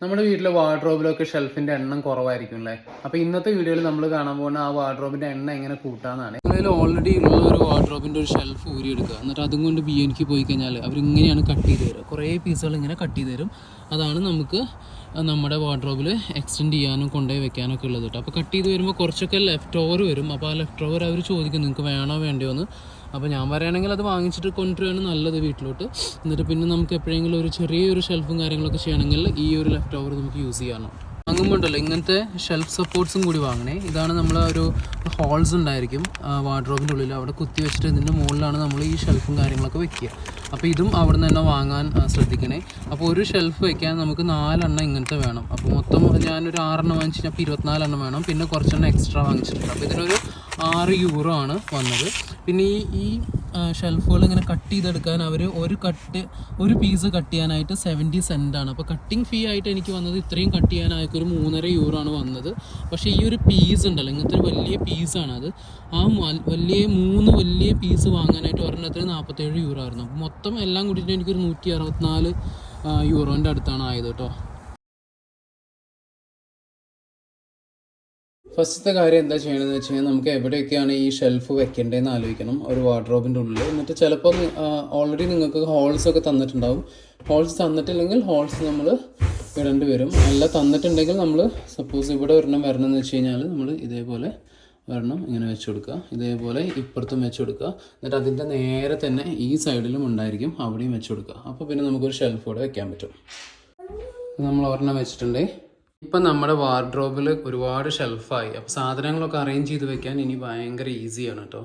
നമ്മുടെ വീട്ടിലെ വാർഡ്രോബിലൊക്കെ ഷെൽഫിന്റെ എണ്ണം കുറവായിരിക്കും അല്ലേ? അപ്പൊ ഇന്നത്തെ വീഡിയോയിൽ നമ്മൾ കാണാൻ പോകുന്ന ആ വാർഡ്രോബിന്റെ എണ്ണം എങ്ങനെ കൂട്ടാന്നാണ്. ഓൾറെഡി ഉള്ള ഒരു വാർഡ്രോബിന്റെ ഒരു ഷെൽഫ് ഊരി എടുക്കുക എന്നിട്ട് അതും കൊണ്ട് ബി എനിക്ക് പോയി കഴിഞ്ഞാൽ അവർ ഇങ്ങനെയാണ് കട്ട് ചെയ്ത് തരുക കുറേ പീസുകൾ ഇങ്ങനെ കട്ട് ചെയ്ത് തരും. അതാണ് നമുക്ക് നമ്മുടെ വാർഡ്രോബിൽ എക്സ്റ്റെൻഡ് ചെയ്യാനും കൊണ്ടുപോയി വെക്കാനൊക്കെ ഉള്ളത് കേട്ടോ അപ്പോൾ കട്ട് ചെയ്ത് വരുമ്പോൾ കുറച്ചൊക്കെ ലെഫ്റ്റ് ഓവർ വരും. അപ്പോൾ ആ ലെഫ്റ്റ് ഓവർ അവർ ചോദിക്കും നിങ്ങൾക്ക് വേണോ വേണ്ടയോ? എന്ന്. അപ്പോൾ ഞാൻ പറയുകയാണെങ്കിൽ അത് വാങ്ങിച്ചിട്ട് കൊണ്ടുവരികയാണ് നല്ലത് വീട്ടിലോട്ട്. എന്നിട്ട് പിന്നെ നമുക്ക് എപ്പോഴെങ്കിലും ഒരു ചെറിയൊരു ഷെൽഫും കാര്യങ്ങളൊക്കെ ചെയ്യണമെങ്കിൽ ഈ ഒരു ലെഫ്റ്റ് ഓവർ നമുക്ക് യൂസ് ചെയ്യാനോ. വാങ്ങുമ്പോൾ ഉണ്ടല്ലോ ഇങ്ങനത്തെ ഷെൽഫ് സപ്പോർട്ട്സും കൂടി വാങ്ങണേ. ഇതാണ് നമ്മൾ ഒരു ഹോൾസ് ഉണ്ടായിരിക്കും. വാർഡ്രോബിന്റെ ഉള്ളിൽ അവിടെ കുത്തി വെച്ചിട്ട് ഇതിന്റെ മുകളിലാണ് നമ്മൾ ഈ ഷെൽഫും കാര്യങ്ങളൊക്കെ വെക്കുക. അപ്പോൾ ഇതും അവിടെ നിന്ന് തന്നെ വാങ്ങാൻ ശ്രദ്ധിക്കണേ. അപ്പോൾ ഒരു ഷെൽഫ് വെക്കാൻ നമുക്ക് നാലെണ്ണം ഇങ്ങനത്തെ വേണം. അപ്പോൾ മൊത്തം ഞാനൊരു ആറെണ്ണം വാങ്ങിച്ച് കഴിഞ്ഞാൽ ഇരുപത്തിനാലെണ്ണം വേണം. പിന്നെ കുറച്ചെണ്ണം എക്സ്ട്രാ വാങ്ങിച്ചിട്ടുണ്ട്. അപ്പോൾ ഇതിനൊരു ആറ് യൂറോ ആണ് വന്നത്. പിന്നെ ഈ ഈ ഷെൽഫുകൾ ഇങ്ങനെ കട്ട് ചെയ്തെടുക്കാൻ അവർ ഒരു കട്ട് ഒരു പീസ് കട്ട് ചെയ്യാനായിട്ട് സെവന്റി സെന്റാണ് അപ്പോൾ കട്ടിങ് ഫീ ആയിട്ട് എനിക്ക് വന്നത് ഇത്രയും കട്ട് ചെയ്യാനായിട്ട് ഒരു മൂന്നര യൂറോ ആണ് വന്നത്. പക്ഷേ ഈ ഒരു പീസ് ഉണ്ടല്ലോ ഇങ്ങനത്തെ ഒരു വലിയ പീസാണ് അത്. ആ വലിയ മൂന്ന് വലിയ പീസ് വാങ്ങാനായിട്ട് ഒരെണ്ണത്തിന് നാൽപ്പത്തേഴ് യൂറോ ആയിരുന്നു. മൊത്തം എല്ലാം കൂടിയിട്ട് എനിക്കൊരു നൂറ്റി അറുപത്തിനാല് യൂറോന്റെ അടുത്താണ് ആയത് കേട്ടോ. ഫസ്റ്റത്തെ കാര്യം എന്താ ചെയ്യണമെന്ന് വെച്ച് കഴിഞ്ഞാൽ നമുക്ക് എവിടെയൊക്കെയാണ് ഈ ഷെൽഫ് വെക്കേണ്ടതെന്ന് ആലോചിക്കണം. ഒരു വാർഡ്രോബിന്റെ ഉള്ളിൽ എന്നിട്ട് ചിലപ്പോൾ ഓൾറെഡി നിങ്ങൾക്ക് ഹോൾസ് ഒക്കെ തന്നിട്ടുണ്ടാവും. ഹോൾസ് തന്നിട്ടില്ലെങ്കിൽ ഹോൾസ് നമ്മൾ ഇടേണ്ടി വരും. അല്ല തന്നിട്ടുണ്ടെങ്കിൽ നമ്മൾ സപ്പോസ് ഇവിടെ ഒരെണ്ണം വരണം എന്ന് വെച്ച് കഴിഞ്ഞാൽ നമ്മൾ ഇതേപോലെ ഒരെണ്ണം ഇങ്ങനെ വെച്ച് കൊടുക്കുക. ഇതേപോലെ ഇപ്പുറത്തും വെച്ച് കൊടുക്കുക. എന്നിട്ട് അതിന്റെ നേരെ തന്നെ ഈ സൈഡിലും ഉണ്ടായിരിക്കും. അവിടെയും വെച്ച് കൊടുക്കുക. അപ്പോൾ പിന്നെ നമുക്കൊരു ഷെൽഫ് കൂടെ വെക്കാൻ പറ്റും. നമ്മൾ ഒരെണ്ണം വെച്ചിട്ടുണ്ട്. ഇപ്പം നമ്മുടെ വാർഡ്രോബിൽ ഒരുപാട് ഷെൽഫായി അപ്പോൾ സാധനങ്ങളൊക്കെ അറേഞ്ച് ചെയ്ത് വെക്കാൻ ഇനി ഭയങ്കര ഈസിയാണ് കേട്ടോ